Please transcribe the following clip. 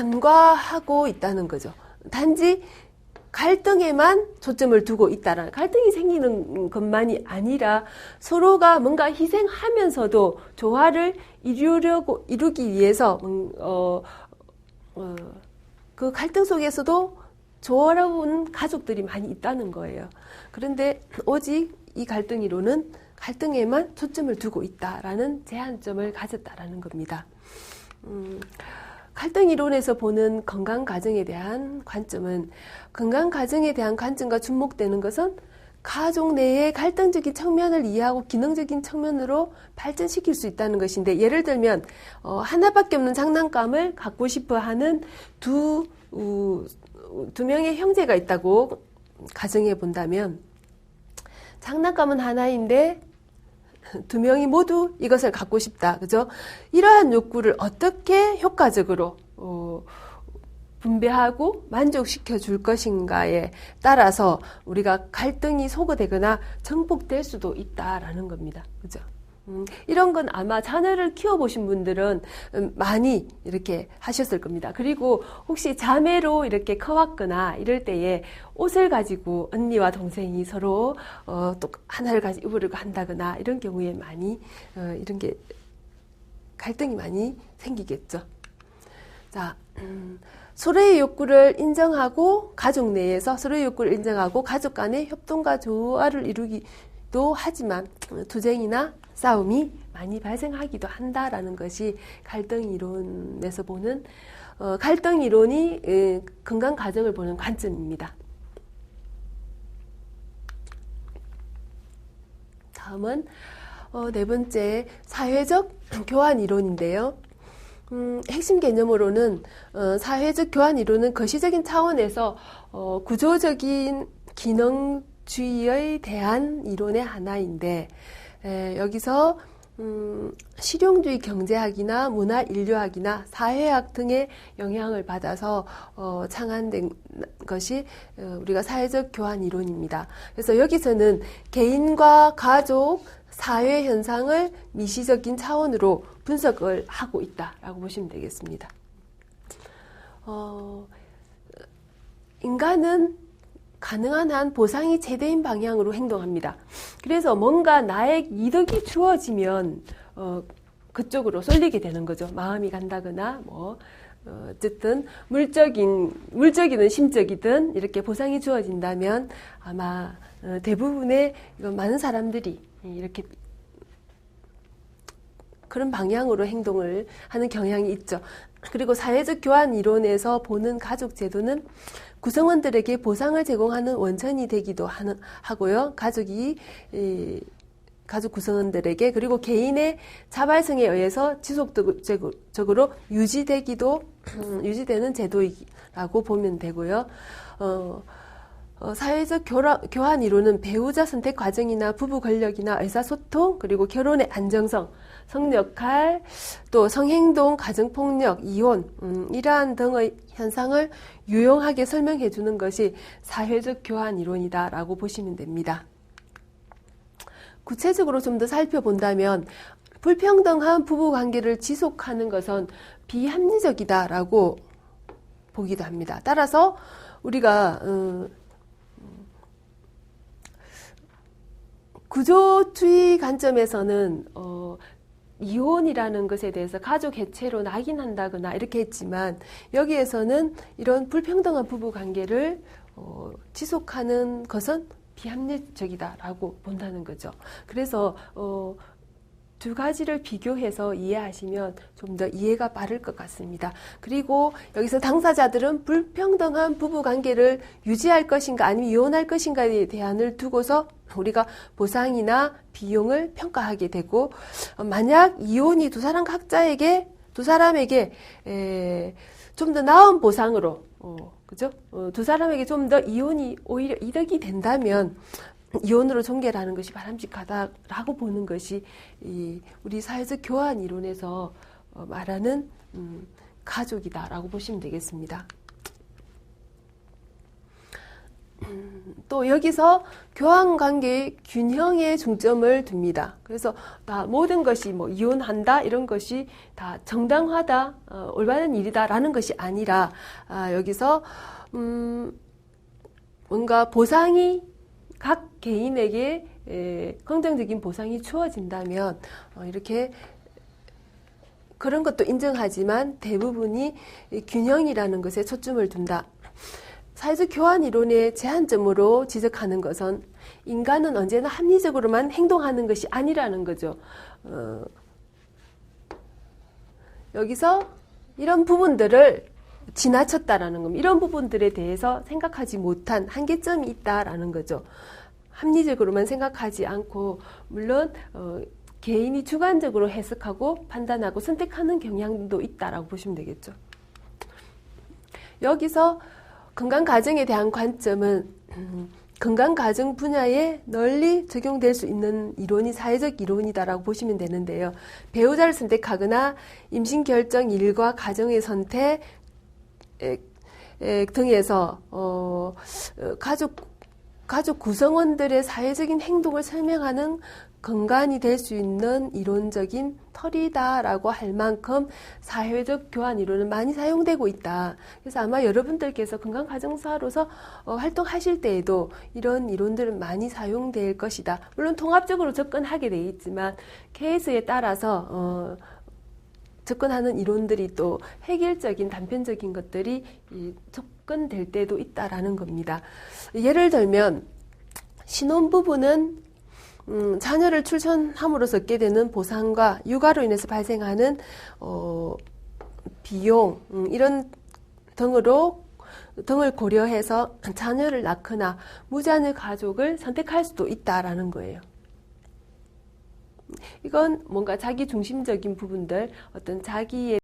간과하고 있다는 거죠. 단지 갈등에만 초점을 두고 있다라 갈등이 생기는 것만이 아니라 서로가 뭔가 희생하면서도 조화를 이루려고 이루기 위해서 음, 어, 어, 그 갈등 속에서도 조화로운 가족들이 많이 있다는 거예요. 그런데 오직 이 갈등 이론은 갈등에만 초점을 두고 있다라는 제한점을 가졌다라는 겁니다. 음, 갈등 이론에서 보는 건강 가정에 대한 관점은 건강 가정에 대한 관점과 주목되는 것은 가족 내의 갈등적인 측면을 이해하고 기능적인 측면으로 발전시킬 수 있다는 것인데 예를 들면 어, 하나밖에 없는 장난감을 갖고 싶어 하는 두, 우, 두 명의 형제가 있다고 가정해 본다면 장난감은 하나인데 두 명이 모두 이것을 갖고 싶다. 그죠? 이러한 욕구를 어떻게 효과적으로 어, 분배하고 만족시켜 줄 것인가에 따라서 우리가 갈등이 소거되거나 정복될 수도 있다라는 겁니다. 그죠? 음, 이런 건 아마 자녀를 키워보신 분들은 음, 많이 이렇게 하셨을 겁니다. 그리고 혹시 자매로 이렇게 커왔거나 이럴 때에 옷을 가지고 언니와 동생이 서로 어, 또 하나를 가지고 입으려고 한다거나 이런 경우에 많이 어, 이런 게 갈등이 많이 생기겠죠. 자, 음, 서로의 욕구를 인정하고 가족 내에서 서로의 욕구를 인정하고 가족 간의 협동과 조화를 이루기 도 하지만 투쟁이나 싸움이 많이 발생하기도 한다라는 것이 갈등 이론에서 보는 어, 갈등 이론이 에, 건강 가정을 보는 관점입니다. 다음은 어, 네 번째 사회적 교환 이론인데요. 음, 핵심 개념으로는 어, 사회적 교환 이론은 거시적인 차원에서 어, 구조적인 기능 주의에 대한 이론의 하나인데 에, 여기서 음, 실용주의 경제학이나 문화 인류학이나 사회학 등의 영향을 받아서 어, 창안된 것이 어, 우리가 사회적 교환 이론입니다. 그래서 여기서는 개인과 가족, 사회 현상을 미시적인 차원으로 분석을 하고 있다라고 보시면 되겠습니다. 어, 인간은 가능한 한 보상이 제대인 방향으로 행동합니다. 그래서 뭔가 나의 이득이 주어지면 어, 그쪽으로 쏠리게 되는 거죠. 마음이 간다거나 뭐 어, 어쨌든 물적인 물적이든 심적이든 이렇게 보상이 주어진다면 아마 어, 대부분의 많은 사람들이 이렇게 그런 방향으로 행동을 하는 경향이 있죠. 그리고 사회적 교환 이론에서 보는 가족 제도는 구성원들에게 보상을 제공하는 원천이 되기도 하는, 하고요. 가족이 이, 가족 구성원들에게 그리고 개인의 자발성에 의해서 지속적으로 유지되기도 음, 유지되는 제도라고 보면 되고요. 어, 어, 사회적 교라, 교환 이론은 배우자 선택 과정이나 부부 권력이나 의사소통 그리고 결혼의 안정성 성역할, 또 성행동, 가정폭력, 이혼, 음, 이러한 등의 현상을 유용하게 설명해 주는 것이 사회적 교환 이론이다라고 보시면 됩니다. 구체적으로 좀 더 살펴본다면 불평등한 부부 관계를 지속하는 것은 비합리적이다라고 보기도 합니다. 따라서 우리가 음, 구조주의 관점에서는 어, 이혼이라는 것에 대해서 가족 해체로 낙인한다거나 이렇게 했지만 여기에서는 이런 불평등한 부부 관계를 어, 지속하는 것은 비합리적이다라고 본다는 거죠. 그래서 어, 두 가지를 비교해서 이해하시면 좀 더 이해가 빠를 것 같습니다. 그리고 여기서 당사자들은 불평등한 부부 관계를 유지할 것인가 아니면 이혼할 것인가에 대한을 두고서 우리가 보상이나 비용을 평가하게 되고 만약 이혼이 두 사람 각자에게 두 사람에게 좀 더 나은 보상으로 어, 그죠? 어, 두 사람에게 좀 더 이혼이 오히려 이득이 된다면 이혼으로 종결하는 것이 바람직하다라고 보는 것이 이 우리 사회적 교환 이론에서 어, 말하는 음, 가족이다라고 보시면 되겠습니다. 또 여기서 교환 관계의 균형에 중점을 둡니다. 그래서 다 모든 것이 뭐 이혼한다 이런 것이 다 정당하다 어, 올바른 일이다라는 것이 아니라 아, 여기서 음, 뭔가 보상이 각 개인에게 에, 긍정적인 보상이 주어진다면 어, 이렇게 그런 것도 인정하지만 대부분이 이 균형이라는 것에 초점을 둔다. 사회적 교환 이론의 제한점으로 지적하는 것은 인간은 언제나 합리적으로만 행동하는 것이 아니라는 거죠. 어, 여기서 이런 부분들을 지나쳤다라는 겁니다. 이런 부분들에 대해서 생각하지 못한 한계점이 있다라는 거죠. 합리적으로만 생각하지 않고 물론 어, 개인이 주관적으로 해석하고 판단하고 선택하는 경향도 있다라고 보시면 되겠죠. 여기서 건강 가정에 대한 관점은 음, 건강 가정 분야에 널리 적용될 수 있는 이론이 사회적 이론이다라고 보시면 되는데요. 배우자를 선택하거나 임신 결정 일과 가정의 선택 등에서 어, 어, 가족 가족 구성원들의 사회적인 행동을 설명하는 근간이 될 수 있는 이론적인 털이다라고 할 만큼 사회적 교환 이론은 많이 사용되고 있다. 그래서 아마 여러분들께서 건강가정사로서 어, 활동하실 때에도 이런 이론들은 많이 사용될 것이다. 물론 통합적으로 접근하게 돼 있지만 케이스에 따라서 어, 접근하는 이론들이 또 획일적인 단편적인 것들이 이, 접근될 때도 있다라는 겁니다. 예를 들면 신혼부부는 음, 자녀를 출산함으로써 얻게 되는 보상과 육아로 인해서 발생하는 어, 비용 음, 이런 등으로 등을 고려해서 자녀를 낳거나 무자녀 가족을 선택할 수도 있다라는 거예요. 이건 뭔가 자기 중심적인 부분들, 어떤 자기의